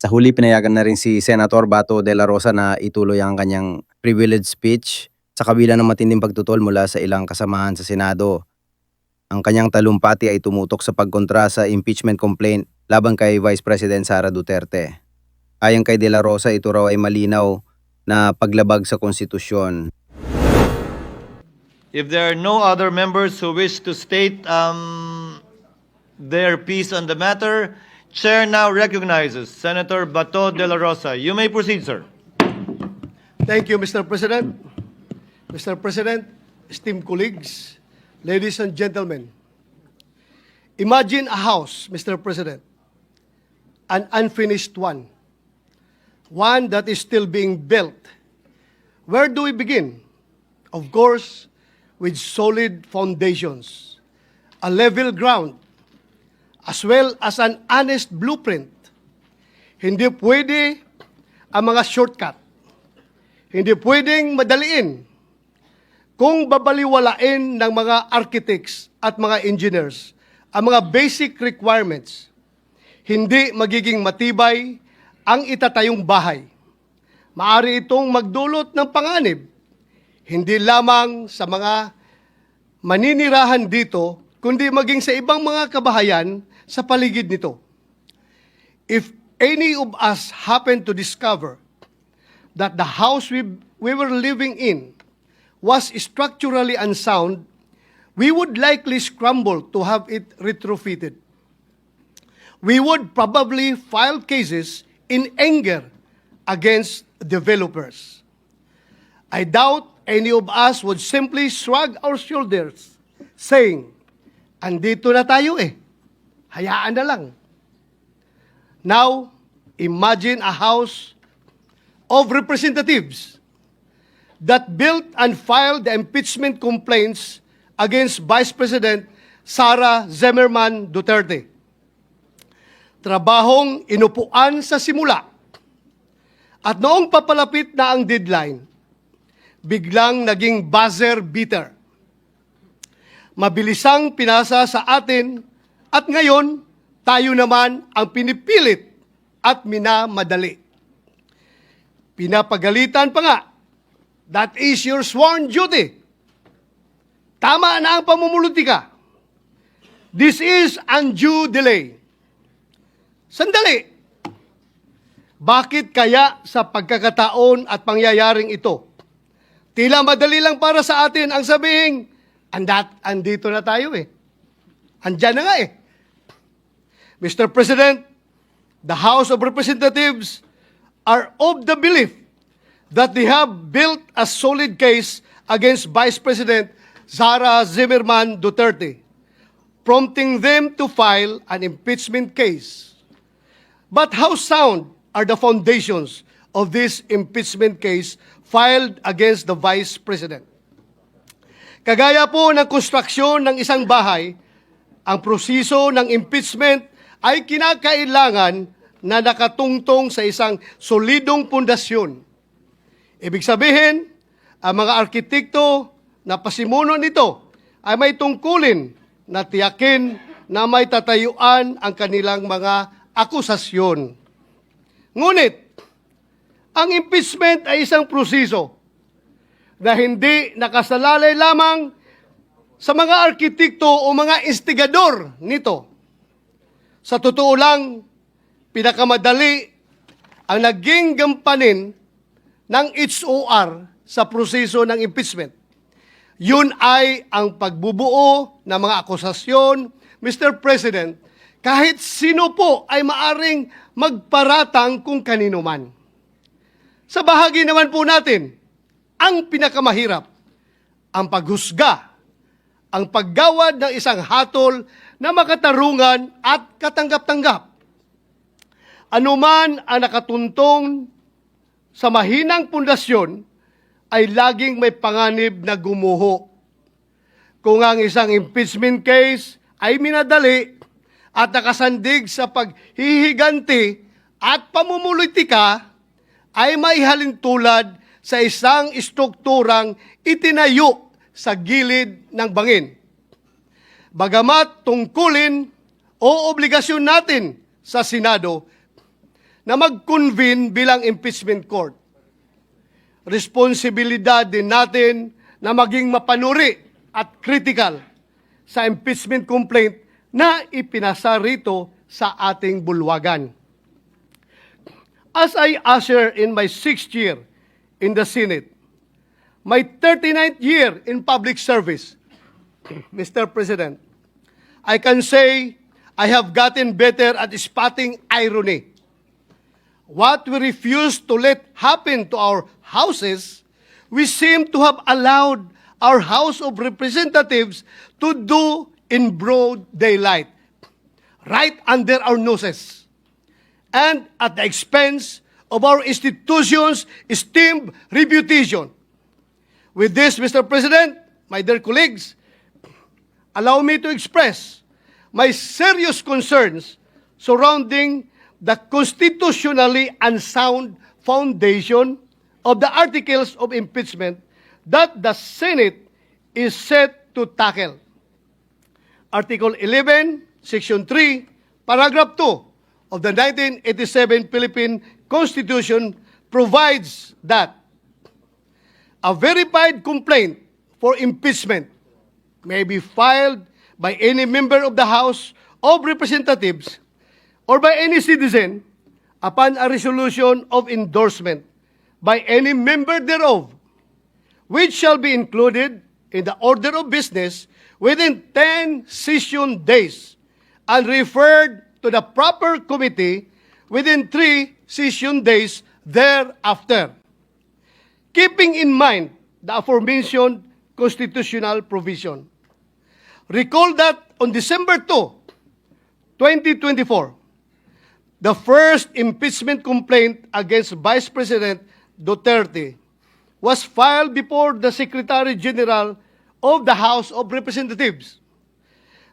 Sa huli, pinayagan na rin si Senator Bato de la Rosa na ituloy ang kanyang privilege speech sa kabila ng matinding pagtutol mula sa ilang kasamahan sa Senado. Ang kanyang talumpati ay tumutok sa pagkontra sa impeachment complaint laban kay Vice President Sara Duterte. Ayon kay de la Rosa, ito raw ay malinaw na paglabag sa konstitusyon. If there are no other members who wish to state um, their piece on the matter, Chair now recognizes Senator Bato de la Rosa. You may proceed, sir. Thank you, Mr. President. Mr. President, esteemed colleagues, ladies and gentlemen. Imagine a house, Mr. President, an unfinished one, one that is still being built. Where do we begin? Of course, with solid foundations, a level ground, as well as an honest blueprint. Hindi pwede ang mga shortcut. Hindi pwedeng madaliin kung babaliwalain ng mga architects at mga engineers ang mga basic requirements. Hindi magiging matibay ang itatayong bahay. Maari itong magdulot ng panganib, hindi lamang sa mga maninirahan dito, kundi maging sa ibang mga kabahayan sa paligid nito. If any of us happen to discover that the house we, we were living in was structurally unsound, we would likely scramble to have it retrofitted. We would probably file cases in anger against developers. I doubt any of us would simply shrug our shoulders, saying, andito na tayo eh, hayaan na lang. Now, imagine a house of representatives that built and filed the impeachment complaints against Vice President Sara Zimmerman Duterte. Trabahong inupuan sa simula. At noong papalapit na ang deadline, biglang naging buzzer beater. Mabilisang pinasa sa atin at ngayon tayo naman ang pinipilit at minamadali. Pinapagalitan pa nga, that is your sworn duty. Tama na ang pamumulutika. This is undue delay. Sandali. Bakit kaya sa pagkakataon at pangyayaring ito, tila madali lang para sa atin ang sabihin, andat, andito na tayo eh. Andyan na nga eh. Mr. President, the House of Representatives are of the belief that they have built a solid case against Vice President Sara Zimmerman Duterte, prompting them to file an impeachment case. But how sound are the foundations of this impeachment case filed against the Vice President? Kagaya po ng konstruksyon ng isang bahay, ang proseso ng impeachment ay kinakailangan na nakatungtong sa isang solidong pundasyon. Ibig sabihin, ang mga arkitekto na pasimuno nito ay may tungkulin na tiyakin na may tatayuan ang kanilang mga akusasyon. Ngunit, ang impeachment ay isang proseso na hindi nakasalalay lamang sa mga arkitekto o mga instigador nito. Sa totoo lang, pinakamadali ang naging gampanin ng HOR sa proseso ng impeachment. Yun ay ang pagbubuo ng mga akusasyon, Mr. President, kahit sino po ay maaring magparatang kung kanino man. Sa bahagi naman po natin, ang pinakamahirap, ang paghusga, ang paggawad ng isang hatol na makatarungan at katanggap-tanggap. Anuman ang nakatuntong sa mahinang pundasyon ay laging may panganib na gumuho. Kung ang isang impeachment case ay minadali at nakasandig sa paghihiganti at pamumulitika, ay maihalin tulad sa isang strukturang itinayo sa gilid ng bangin. Bagamat tungkulin o obligasyon natin sa Senado, na mag-convene bilang impeachment court. Responsibilidad din natin na maging mapanuri at critical sa impeachment complaint na ipinasa rito sa ating bulwagan. As I usher in my sixth year in the Senate, my 39th year in public service, Mr. President, I can say I have gotten better at spotting irony. What we refuse to let happen to our houses, we seem to have allowed our House of Representatives to do in broad daylight, right under our noses, and at the expense of our institutions' esteemed reputation. With this, Mr. President, my dear colleagues, allow me to express my serious concerns surrounding the constitutionally unsound foundation of the articles of impeachment that the Senate is set to tackle. Article 11, Section 3, Paragraph 2 of the 1987 Philippine Constitution provides that a verified complaint for impeachment may be filed by any member of the House of Representatives or by any citizen upon a resolution of endorsement by any member thereof, which shall be included in the order of business within 10 session days and referred to the proper committee within 3 session days thereafter keeping in mind the aforementioned constitutional provision. Recall that on December 2, 2024, the first impeachment complaint against Vice President Duterte was filed before the Secretary General of the House of Representatives.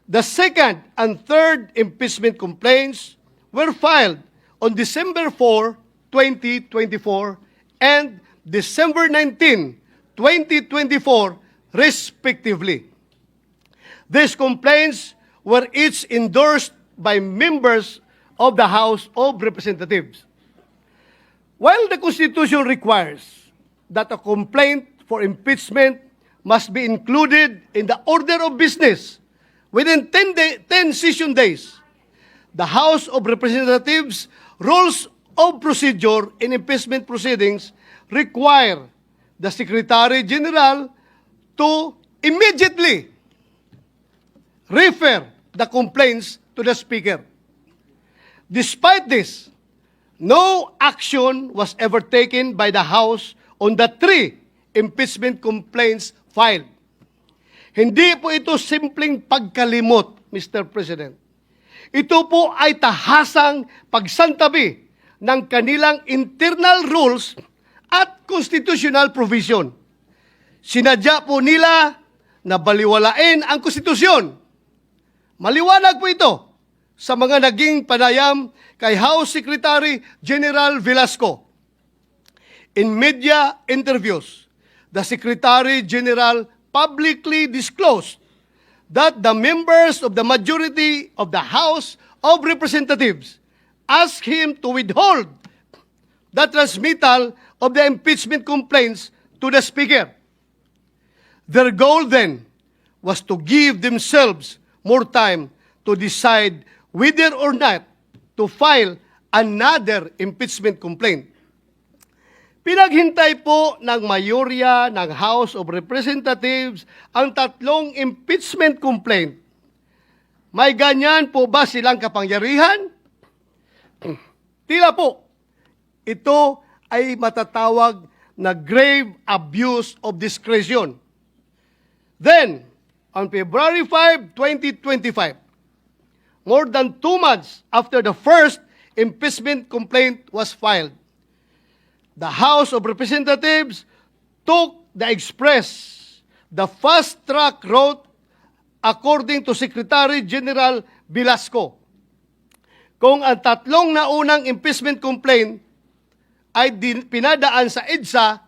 The second and third impeachment complaints were filed on December 4, 2024 and December 19, 2024, respectively. These complaints were each endorsed by members of the House of Representatives. While the Constitution requires that a complaint for impeachment must be included in the order of business within 10, day, 10 session days, the House of Representatives rules of procedure in impeachment proceedings require the Secretary General to immediately refer the complaints to the Speaker. Despite this, no action was ever taken by the House on the three impeachment complaints filed. Hindi po ito simpleng pagkalimot, Mr. President. Ito po ay tahasang pagsantabi ng kanilang internal rules at constitutional provision. Sinadya po nila na baliwalain ang konstitusyon. Maliwanag po ito sa mga naging panayam kay House Secretary General Velasco. In media interviews, the Secretary General publicly disclosed that the members of the majority of the House of Representatives asked him to withhold the transmittal of the impeachment complaints to the Speaker. Their goal then was to give themselves more time to decide whether or not to file another impeachment complaint. Pinaghintay po ng mayorya ng House of Representatives ang tatlong impeachment complaint. May ganyan po ba silang kapangyarihan? Tila po, ito ay matatawag na grave abuse of discretion. Then, on February 5, 2025, more than two months after the first impeachment complaint was filed, the House of Representatives took the express, the fast track route according to Secretary General Velasco. Kung ang tatlong naunang impeachment complaint ay pinadaan sa EDSA,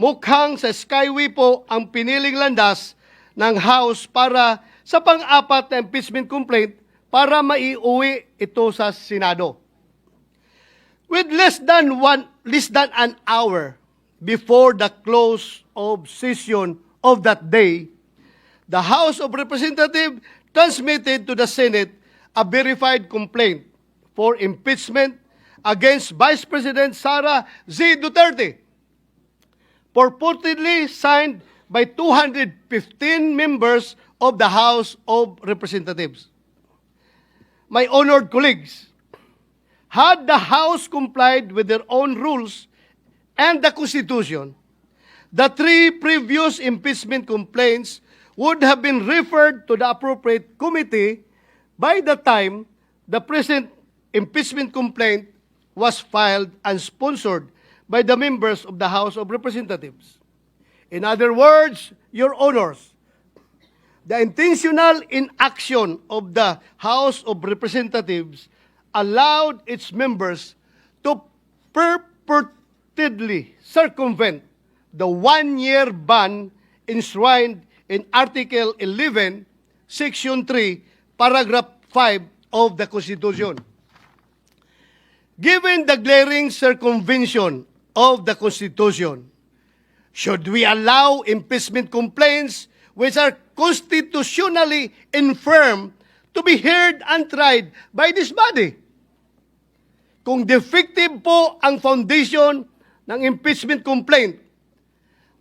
mukhang sa Skyway po ang piniling landas ng House para sa pang-apat na impeachment complaint para maiuwi ito sa Senado. with less than one less than an hour before the close of session of that day, the House of Representatives transmitted to the Senate a verified complaint for impeachment against Vice President Sara Z. Duterte, purportedly signed by 215 members of the House of Representatives. My honored colleagues, had the House complied with their own rules and the Constitution, the three previous impeachment complaints would have been referred to the appropriate committee by the time the present impeachment complaint was filed and sponsored by the members of the House of Representatives. In other words, Your Honors, the intentional inaction of the House of Representatives allowed its members to purportedly circumvent the one-year ban enshrined in Article 11, Section 3, Paragraph 5 of the Constitution. Given the glaring circumvention of the Constitution, should we allow impeachment complaints which are constitutionally infirm to be heard and tried by this body? Kung defective po ang foundation ng impeachment complaint,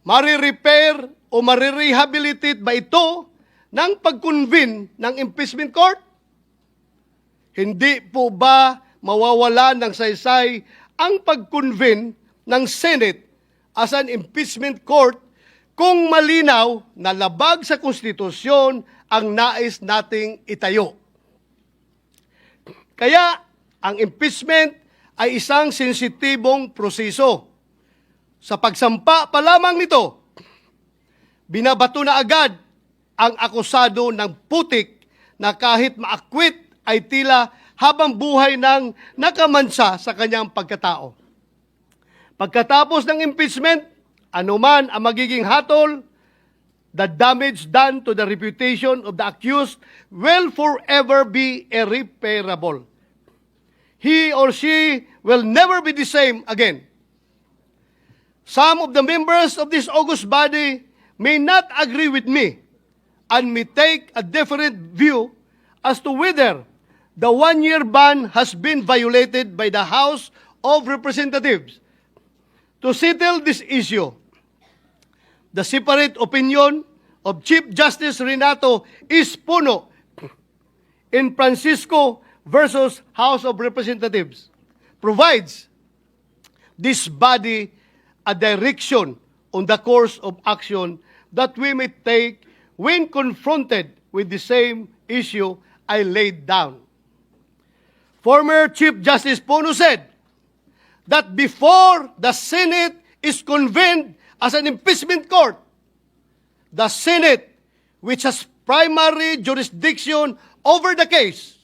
marirepair o marirehabilitate ba ito ng pag-convene ng impeachment court? Hindi po ba mawawala ng saysay ang pag-convene ng Senate as an impeachment court kung malinaw na labag sa konstitusyon ang nais nating itayo? Kaya ang impeachment ay isang sensitibong proseso. Sa pagsampa pa lamang nito, binabato na agad ang akusado ng putik na kahit maakwit ay tila habang buhay ng nakamansa sa kanyang pagkatao. Pagkatapos ng impeachment, anuman ang magiging hatol, the damage done to the reputation of the accused will forever be irreparable. He or she will never be the same again. Some of the members of this august body may not agree with me and may take a different view as to whether the one-year ban has been violated by the House of Representatives. To settle this issue, the separate opinion of Chief Justice Renato Espuno in Francisco versus House of Representatives provides this body a direction on the course of action that we may take when confronted with the same issue I laid down. Former Chief Justice Pono said that before the Senate is convened as an impeachment court, the Senate, which has primary jurisdiction over the case,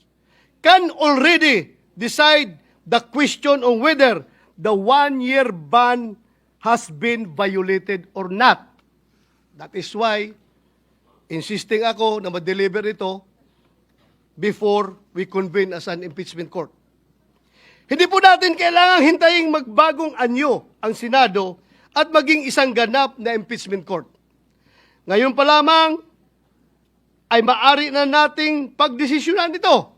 can already decide the question on whether the one-year ban has been violated or not. That is why, insisting ako na ma-deliver ito before we convene as an impeachment court. Hindi po natin kailangang hintayin magbagong anyo ang Senado at maging isang ganap na impeachment court. Ngayon pa lamang ay maari na nating pagdesisyonan ito.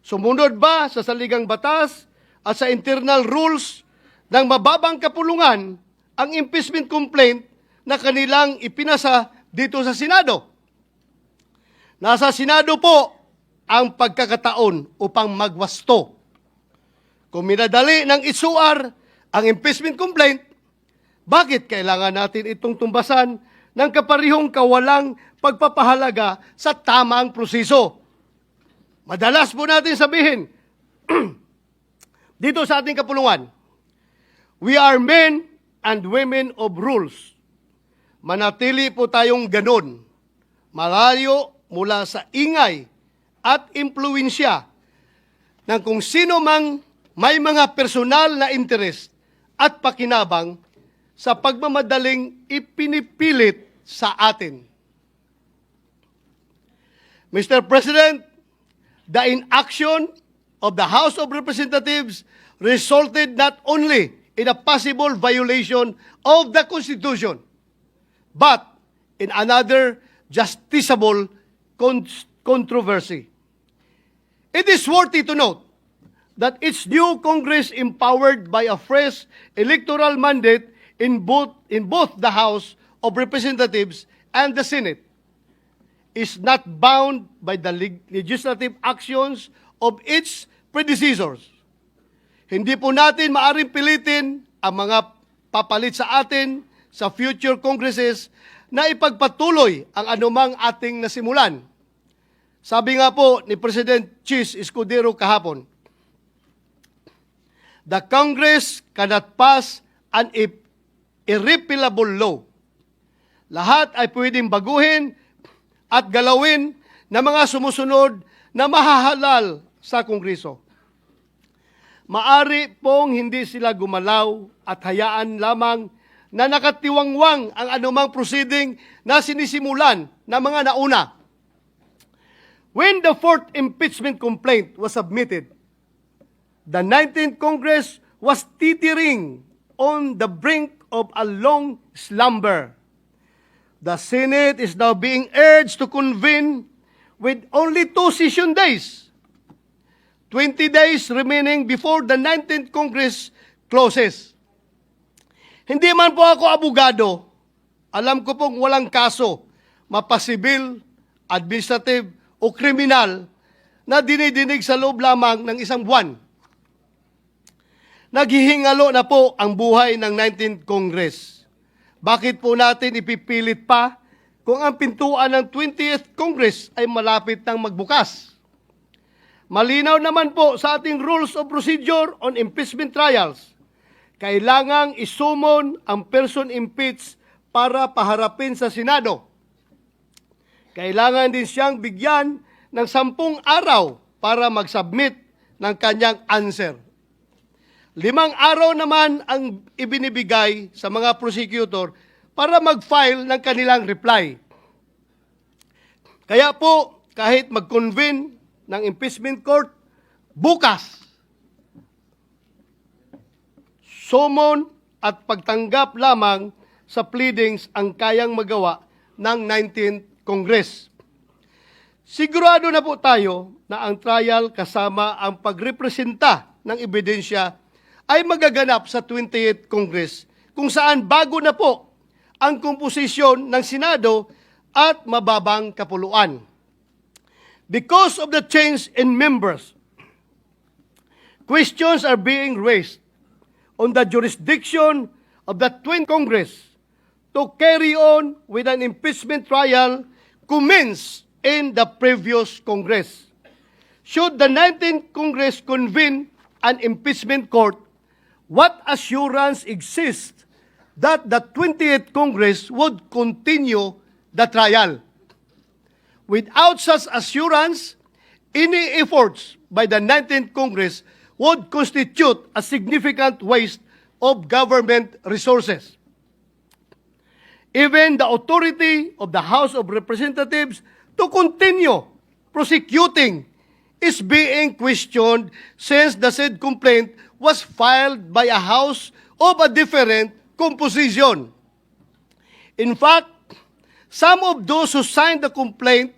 Sumunod ba sa saligang batas at sa internal rules ng mababang kapulungan ang impeachment complaint na kanilang ipinasa dito sa Senado? Nasa Senado po ang pagkakataon upang magwasto. Kung minadali ng isuar ang impeachment complaint, bakit kailangan natin itong tumbasan ng kaparihong kawalang pagpapahalaga sa tamang proseso? Madalas po natin sabihin, dito sa ating kapulungan, we are men and women of rules. Manatili po tayong ganon, malayo mula sa ingay at impluensya ng kung sino mang may mga personal na interest at pakinabang sa pagmamadaling ipinipilit sa atin. Mr. President, the inaction of the House of Representatives resulted not only in a possible violation of the Constitution, but in another justiciable con- controversy. It is worthy to note that its new Congress empowered by a fresh electoral mandate in both, in both the House of Representatives and the Senate is not bound by the leg- legislative actions of its predecessors. Hindi po natin maaring pilitin ang mga papalit sa atin sa future congresses na ipagpatuloy ang anumang ating nasimulan. Sabi nga po ni President Chis Escudero kahapon, The Congress cannot pass an ir- irrepealable law. Lahat ay pwedeng baguhin at galawin ng mga sumusunod na mahahalal sa Kongreso. Maari pong hindi sila gumalaw at hayaan lamang na nakatiwangwang ang anumang proceeding na sinisimulan ng mga nauna. When the fourth impeachment complaint was submitted, the 19th Congress was teetering on the brink of a long slumber. The Senate is now being urged to convene with only two session days. 20 days remaining before the 19th Congress closes. Hindi man po ako abogado, alam ko pong walang kaso, mapasibil, administrative, o kriminal na dinidinig sa loob lamang ng isang buwan. Naghihingalo na po ang buhay ng 19th Congress. Bakit po natin ipipilit pa kung ang pintuan ng 20th Congress ay malapit nang magbukas? Malinaw naman po sa ating Rules of Procedure on Impeachment Trials, kailangang isumon ang person impeached para paharapin sa Senado. Kailangan din siyang bigyan ng sampung araw para mag-submit ng kanyang answer. Limang araw naman ang ibinibigay sa mga prosecutor para mag-file ng kanilang reply. Kaya po, kahit mag-convene ng impeachment court, bukas, summon at pagtanggap lamang sa pleadings ang kayang magawa ng 19th Congress. Sigurado na po tayo na ang trial kasama ang pagrepresenta ng ebidensya ay magaganap sa 28th Congress kung saan bago na po ang komposisyon ng Senado at mababang kapuluan. Because of the change in members, questions are being raised on the jurisdiction of the 20th Congress to carry on with an impeachment trial commenced in the previous Congress. Should the 19th Congress convene an impeachment court, what assurance exists that the 20th Congress would continue the trial? Without such assurance, any efforts by the 19th Congress would constitute a significant waste of government resources. Even the authority of the House of Representatives to continue prosecuting is being questioned since the said complaint was filed by a House of a different composition. In fact, some of those who signed the complaint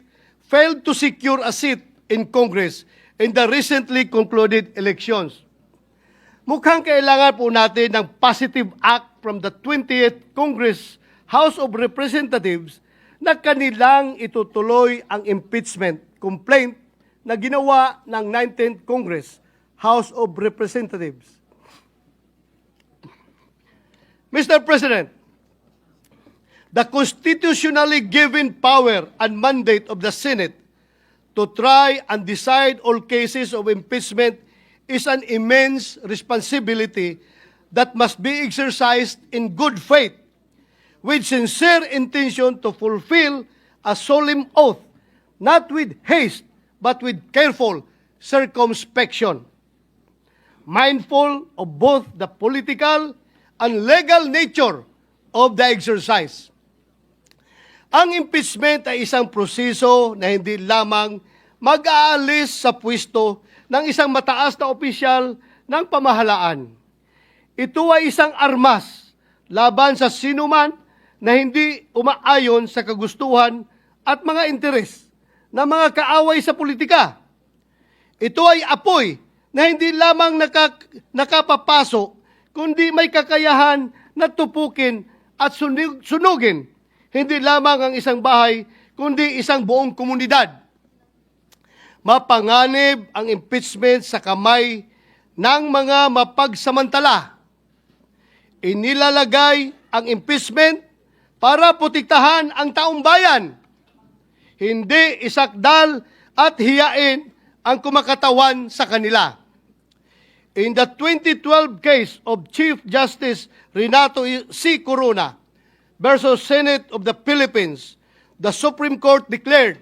failed to secure a seat in Congress in the recently concluded elections. Mukhang kailangan po natin ng positive act from the 20th Congress House of Representatives na kanilang itutuloy ang impeachment complaint na ginawa ng 19th Congress House of Representatives. Mr. President, the constitutionally given power and mandate of the Senate to try and decide all cases of impeachment is an immense responsibility that must be exercised in good faith with sincere intention to fulfill a solemn oath, not with haste, but with careful circumspection, mindful of both the political and legal nature of the exercise. Ang impeachment ay isang proseso na hindi lamang mag-aalis sa pwesto, ng isang mataas na opisyal ng pamahalaan. Ito ay isang armas laban sa sinuman na hindi umaayon sa kagustuhan at mga interes ng mga kaaway sa politika. Ito ay apoy na hindi lamang nakak- nakapapasok, kundi may kakayahan na tupukin at sunig- sunugin. Hindi lamang ang isang bahay, kundi isang buong komunidad. Mapanganib ang impeachment sa kamay ng mga mapagsamantala. Inilalagay ang impeachment para protektahan ang taong bayan hindi isakdal at hiyain ang kumakatawan sa kanila. In the 2012 case of Chief Justice Renato C. Corona versus Senate of the Philippines, the Supreme Court declared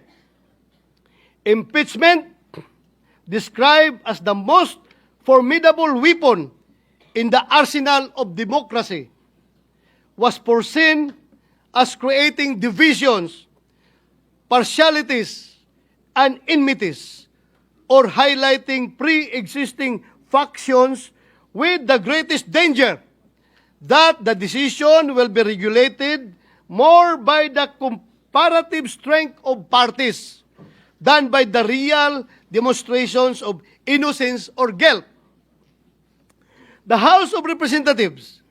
impeachment described as the most formidable weapon in the arsenal of democracy was foreseen as creating divisions partialities, and enmities, or highlighting pre-existing factions with the greatest danger that the decision will be regulated more by the comparative strength of parties than by the real demonstrations of innocence or guilt. The House of Representatives,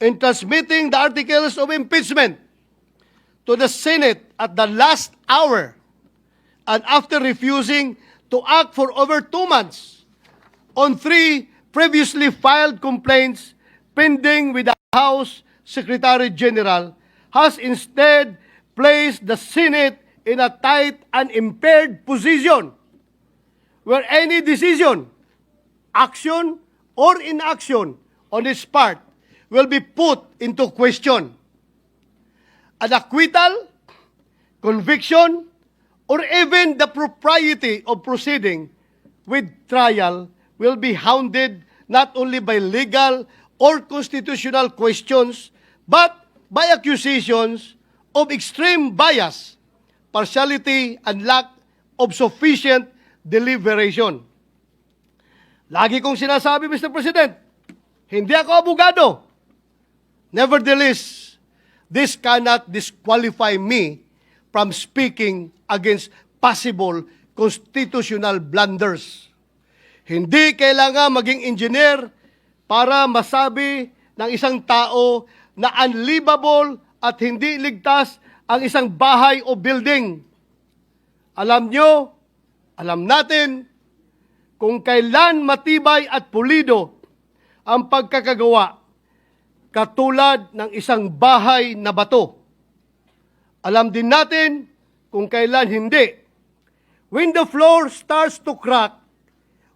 in transmitting the articles of impeachment to the Senate at the last hour and after refusing to act for over two months on three previously filed complaints pending with the House Secretary General, has instead placed the Senate in a tight and impaired position where any decision, action, or inaction on its part will be put into question. An acquittal, conviction, or even the propriety of proceeding with trial will be hounded not only by legal or constitutional questions, but by accusations of extreme bias, partiality, and lack of sufficient deliberation. Lagi kong sinasabi, Mr. President, hindi ako abogado. Nevertheless, this cannot disqualify me from speaking against possible constitutional blunders. Hindi kailangan maging engineer para masabi ng isang tao na unlivable at hindi ligtas ang isang bahay o building. Alam nyo, alam natin, kung kailan matibay at pulido ang pagkakagawa katulad ng isang bahay na bato. Alam din natin kung kailan hindi. When the floor starts to crack,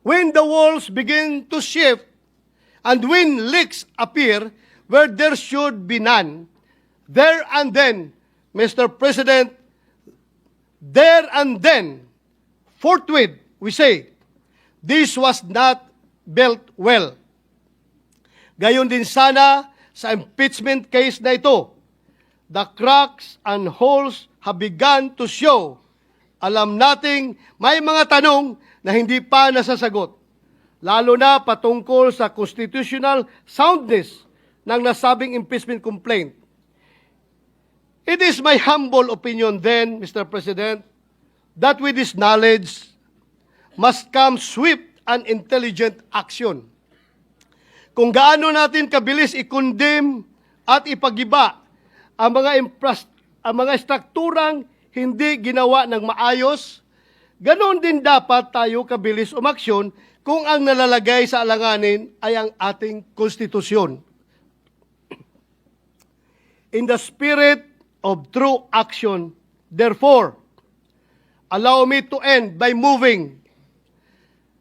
when the walls begin to shift, and when leaks appear where there should be none, there and then, Mr. President, there and then, forthwith, we say, this was not built well. Gayon din sana sa impeachment case na ito. The cracks and holes have begun to show. Alam nating may mga tanong na hindi pa nasasagot. Lalo na patungkol sa constitutional soundness ng nasabing impeachment complaint. It is my humble opinion then, Mr. President, that with this knowledge must come swift and intelligent action kung gaano natin kabilis i-condemn at ipagiba ang mga ang mga strukturang hindi ginawa ng maayos, ganon din dapat tayo kabilis umaksyon kung ang nalalagay sa alanganin ay ang ating konstitusyon. In the spirit of true action, therefore, allow me to end by moving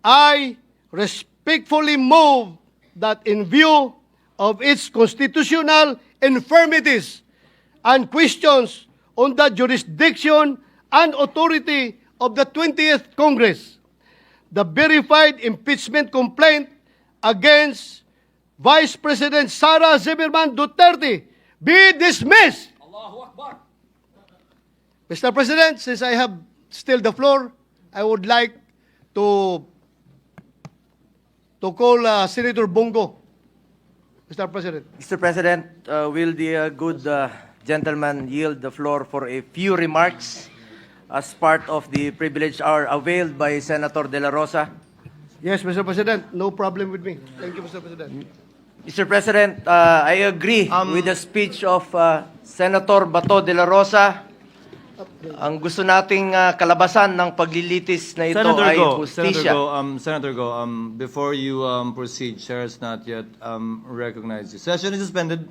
I respectfully move that in view of its constitutional infirmities and questions on the jurisdiction and authority of the 20th Congress, the verified impeachment complaint against Vice President Sara Zimmerman Duterte be dismissed. Mr. President, since I have still the floor, I would like to to call uh, Senator Bongo. Mr. President. Mr. President, uh, will the uh, good uh, gentleman yield the floor for a few remarks as part of the privilege hour availed by Senator De La Rosa? Yes, Mr. President. No problem with me. Thank you, Mr. President. Mr. President, uh, I agree Um, with the speech of uh, Senator Bato De La Rosa. Ang gusto nating uh, kalabasan ng paglilitis na ito Senator ay Go, Senator hustisya. Go, um, Senator Go, um, before you um, proceed, Chair has not yet um, recognized you. Session is suspended.